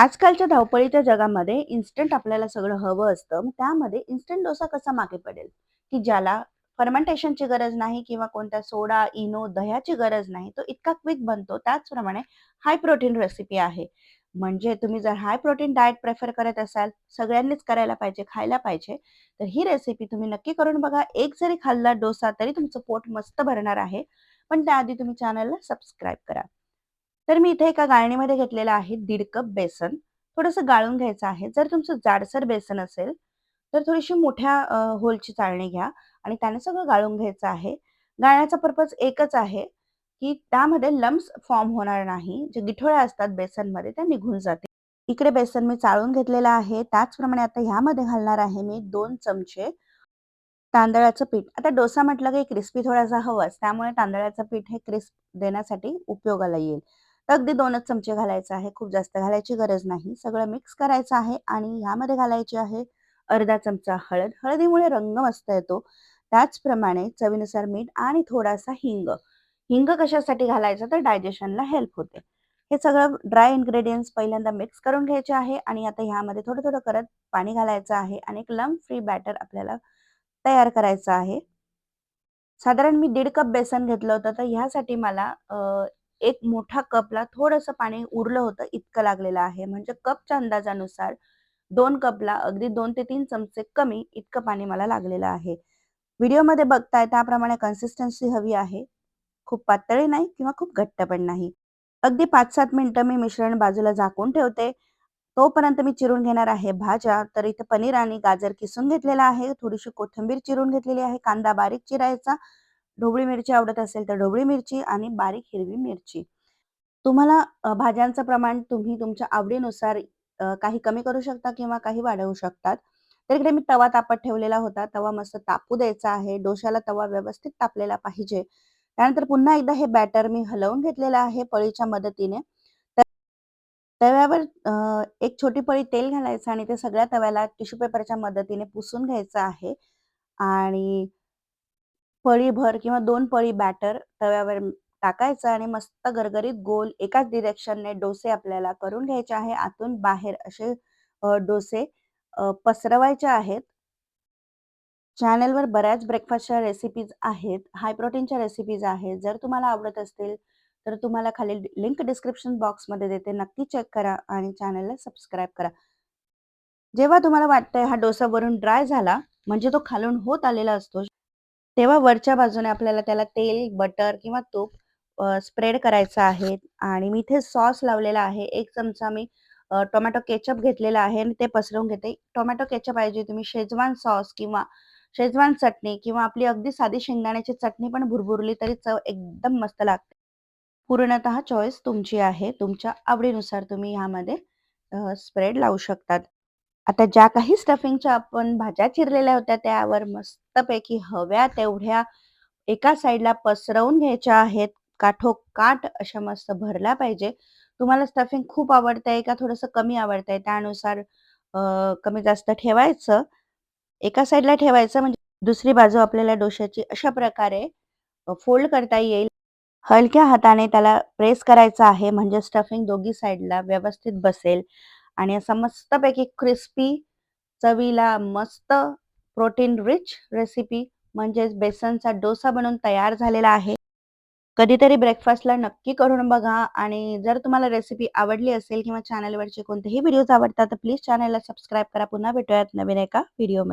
आजकालच्या धावपळीच्या जगामध्ये इन्स्टंट आपल्याला सगळं हवं असतं. मग त्यामध्ये इन्स्टंट डोसा कसा मागे पडेल, की ज्याला फर्मेंटेशनची गरज नाही किंवा कोणत्या सोडा, इनो, दह्याची गरज नाही. तो इतका क्विक बनतो. त्याचप्रमाणे हाय प्रोटीन रेसिपी आहे. म्हणजे तुम्ही जर हाय प्रोटीन डाएट प्रेफर करत असाल, सगळ्यांनीच करायला पाहिजे, खायला पाहिजे. तर ही रेसिपी तुम्ही नक्की करून बघा. एक जरी खाल्ला डोसा तरी तुमचं पोट मस्त भरणार आहे. पण त्याआधी तुम्ही चॅनलला सबस्क्राईब करा. तर मी इथे एका गाळणीमध्ये घेतलेलं आहे दीड कप बेसन. थोडंसं गाळून घ्यायचं आहे. जर तुमचं जाडसर बेसन असेल, तर थोडीशी मोठ्या होलची चाळणी घ्या आणि त्याने सगळं गाळून घ्यायचं आहे. गाळण्याचा पर्पज एकच आहे, की त्यामध्ये लम्प्स फॉर्म होणार नाही. जे गिठोळ्या असतात बेसनमध्ये त्या निघून जाते इकडे बेसन मी चाळून घेतलेलं आहे. त्याचप्रमाणे आता ह्यामध्ये घालणार आहे मी दोन चमचे तांदळाचं पीठ. आता डोसा म्हटलं की क्रिस्पी थोडासा हवाच. त्यामुळे तांदळाचं पीठ हे क्रिस्प देण्यासाठी उपयोगाला येईल. तर अगदी दोनच चमचे घालायचं आहे. खूप जास्त घालायची गरज नाही. सगळं मिक्स करायचं आहे आणि ह्यामध्ये घालायची आहे अर्धा चमचा हळद. हळदीमुळे रंग मस्त येतो. त्याचप्रमाणे चवीनुसार मीठ आणि थोडासा हिंग. हिंग कशासाठी घालायचं तर डायजेशनला हेल्प होते. हे सगळं ड्राय इन्ग्रेडियंट्स पहिल्यांदा मिक्स करून घ्यायचे आहे आणि आता ह्यामध्ये थोडं-थोडं करत पाणी घालायचं आहे आणि एक लम फ्री बॅटर आपल्याला तयार करायचं आहे. साधारण मी दीड कप बेसन घेतलं होतं. तर ह्यासाठी मला एक मोठा कपला थोडंसं पाणी उरलं होतं इतकं लागलेलं आहे. म्हणजे कपच्या अंदाजानुसार दोन कपला अगदी दोन ते तीन चमचे कमी इतकं पाणी मला लागलेलं आहे. व्हिडिओमध्ये बघताय त्याप्रमाणे कन्सिस्टन्सी हवी आहे. खूप पातळी नाही किंवा खूप घट्ट पण नाही. अगदी 5-7 मिनिटं मी मिश्रण बाजूला झाकून ठेवते. तोपर्यंत मी चिरून घेणार आहे भाज्या. तर इथे पनीर आणि गाजर किसून घेतलेला आहे. थोडीशी कोथिंबीर चिरून घेतलेली आहे. कांदा बारीक चिरायचा. ढोबळी मिरची आवडत असेल तर ढोबळी मिरची आणि बारीक हिरवी मिरची. तुम्हाला भाज्यांचं प्रमाण तुम्ही तुमच्या आवडीनुसार काही कमी करू शकता किंवा काही वाढवू शकतात. तर इकडे मी तवा तापत ठेवलेला होता. तवा मस्त तापू द्यायचा आहे. डोशाला तवा व्यवस्थित तापलेला पाहिजे. त्यानंतर पुन्हा एकदा हे बॅटर मी हलवून घेतलेलं आहे पळीच्या मदतीने. तव्यावर एक छोटी पळी तेल घालायचं आणि ते सगळ्या तव्याला टिश्यू पेपरच्या मदतीने पुसून घ्यायचं आहे आणि पळीभर किंवा दोन पळी बॅटर तव्यावर टाकायचं आणि मस्त गरगरीत गोल एकाच डिरेक्शनने डोसे आपल्याला करून घ्यायचे आहे. आतून बाहेर असे डोसे पसरवायचे आहेत. चॅनलवर बऱ्याच ब्रेकफास्टच्या रेसिपीज आहेत. हाय प्रोटीनच्या रेसिपीज आहेत. जर तुम्हाला आवडत असतील, तर तुम्हाला खाली लिंक डिस्क्रिप्शन बॉक्समध्ये देते. नक्की चेक करा आणि चॅनलला सबस्क्राईब करा. जेव्हा तुम्हाला वाटतंय हा डोसा वरून ड्राय झाला, म्हणजे तो खालून होत आलेला असतो, तेव्हा वरच्या बाजूने आपल्याला त्याला तेल, बटर किंवा तूप स्प्रेड करायचं आहे आणि मी इथे सॉस लावलेला आहे. एक चमचा मी टोमॅटो केचअप घेतलेला आहे आणि ते पसरवून घेते. टोमॅटो केचप ऐवजी तुम्ही शेजवान सॉस किंवा शेजवान चटणी किंवा आपली अगदी साधी शेंगदाण्याची चटणी पण भुरभुरली तरी चव एकदम मस्त लागते. पूर्णतः चॉईस तुमची आहे. तुमच्या आवडीनुसार तुम्ही ह्यामध्ये स्प्रेड लावू शकतात. आता ज्या काही स्टफिंगच्या आपण भाज्या चिरलेल्या होत्या त्यावर मस्तपैकी हव्या तेवढ्या एका साईडला पसरवून घ्यायच्या आहेत. काठोकाठ अशा मस्त भरल्या पाहिजे. तुम्हाला स्टफिंग खूप आवडतंय का थोडंसं कमी आवडतंय त्यानुसार कमी जास्त ठेवायचं. एका साईडला ठेवायचं म्हणजे दुसरी बाजू आपल्याला डोश्याची अशा प्रकारे फोल्ड करता येईल. हलक्या हाताने त्याला प्रेस करायचं आहे म्हणजे स्टफिंग दोघी साईडला व्यवस्थित बसेल आणि असा मस्तपैकी क्रिस्पी चवीला मस्त प्रोटीन रिच रेसिपी म्हणजेच बेसनचा डोसा बनवून तयार झालेला आहे. कधीतरी ब्रेकफास्टला नक्की करून बघा आणि जर तुम्हाला रेसिपी आवडली असेल किंवा चॅनलवरचे कोणतेही व्हिडिओज आवडतात तर प्लीज चॅनलला सबस्क्राईब करा. पुन्हा भेटूयात नवीन एका व्हिडिओमध्ये.